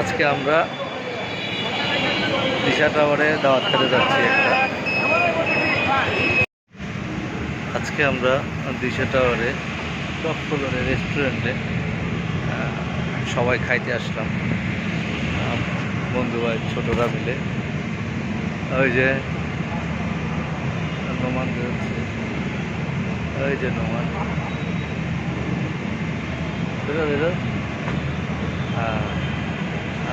আজকে আমরা দিশা টাওয়ারে দাওয়াত খেতে যাচ্ছি একটা। আজকে আমরা দিশা টাওয়ারে টপ ফ্লোরের রেস্টুরেন্টে সবাই খাইতে আসলাম। বন্ধু ভাই, ছোটরা মিলে। ওই যে নোমান বেরোচ্ছে ওই যে নোমান। হ্যাঁ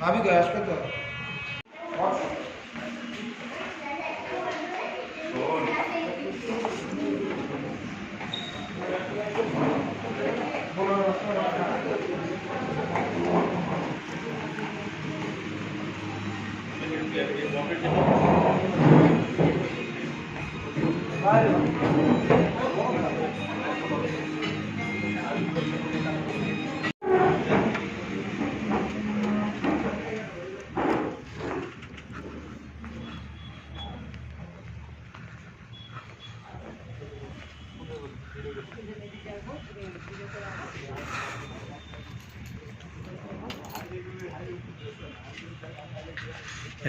भाभी गया उसको तो Thank you.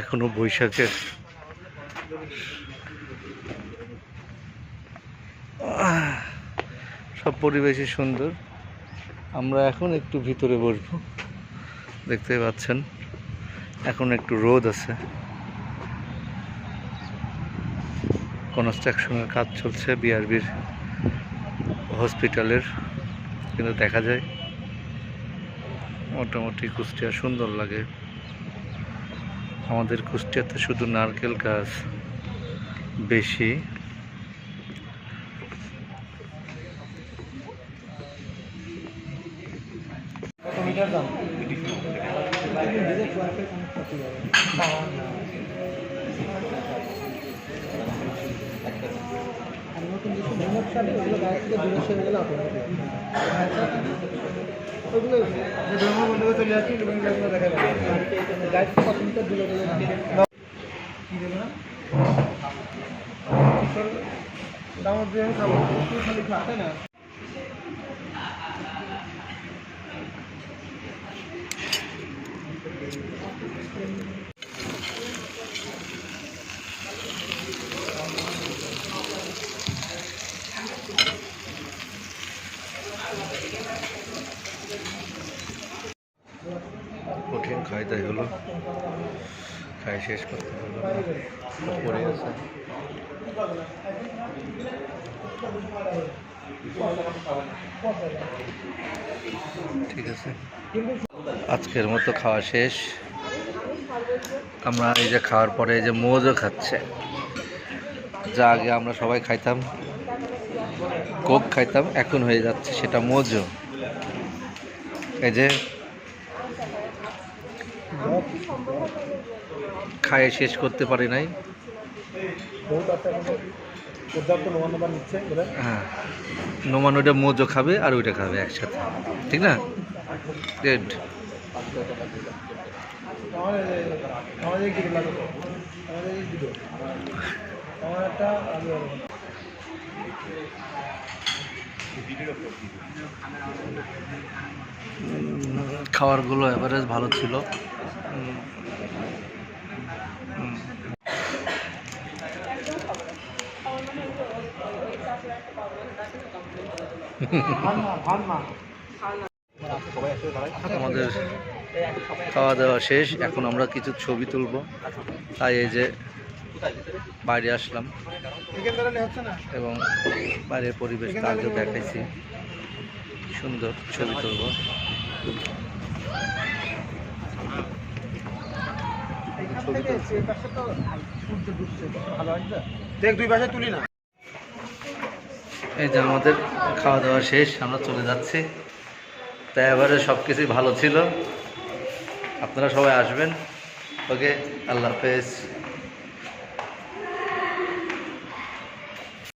এখনও বৈশাখের সব পরিবেশই সুন্দর। আমরা এখন একটু ভিতরে বসবো। দেখতে পাচ্ছেন, এখন একটু রোদ আছে। কনস্ট্রাকশনের কাজ চলছে, বিআরবির হসপিটালের, কিন্তু দেখা যায় মোটামুটি কুষ্টিয়া সুন্দর লাগে। আমাদের কুষ্টিয়াতে শুধু নারকেল গাছ বেশি। কত মিটার দাম? মেহনত সাথে ওগুলো গায়ে থেকে দূরে সরে গেলে অটোমেটিক ওগুলো ধর্ম চলে যাচ্ছি দেখা গায়ে না খাই দাই হলো। খাই শেষ করতে। পড়ে আছে ঠিক আছে। আজকের মতো খাওয়া শেষ। আমরা এই যে খাওয়ার পরে এই যে মোজও খাচ্ছে। যা আগে আমরা সবাই খাইতাম, কোক খাইতাম, এখন হয়ে যাচ্ছে সেটা মোজো। এই যে খায়ে শেষ করতে পারি নাই। হ্যাঁ। নোমান ওইটা মোজো খাবে আর ওইটা খাবে একসাথে। ঠিক না? আমার একটা। খাবারগুলো অ্যাভারেজ ভালো ছিল। আমাদের খাওয়া দাওয়া শেষ, এখন আমরা কিছু ছবি তুলব। তাই এই যে বাইরে আসলাম। এবং বাইরের পরিবেশ আগে দেখাইছি। সুন্দর ছবি তুলব। ছবি তুলছে দেখ দুই পাশে তুলি না। এই যে আমাদের খাওয়া দাওয়া শেষ আমরা চলে যাচ্ছি। তাই এবারে সব কিছুই ভালো ছিল। আপনারা সবাই আসবেন। ওকে আল্লাহ হাফেজ।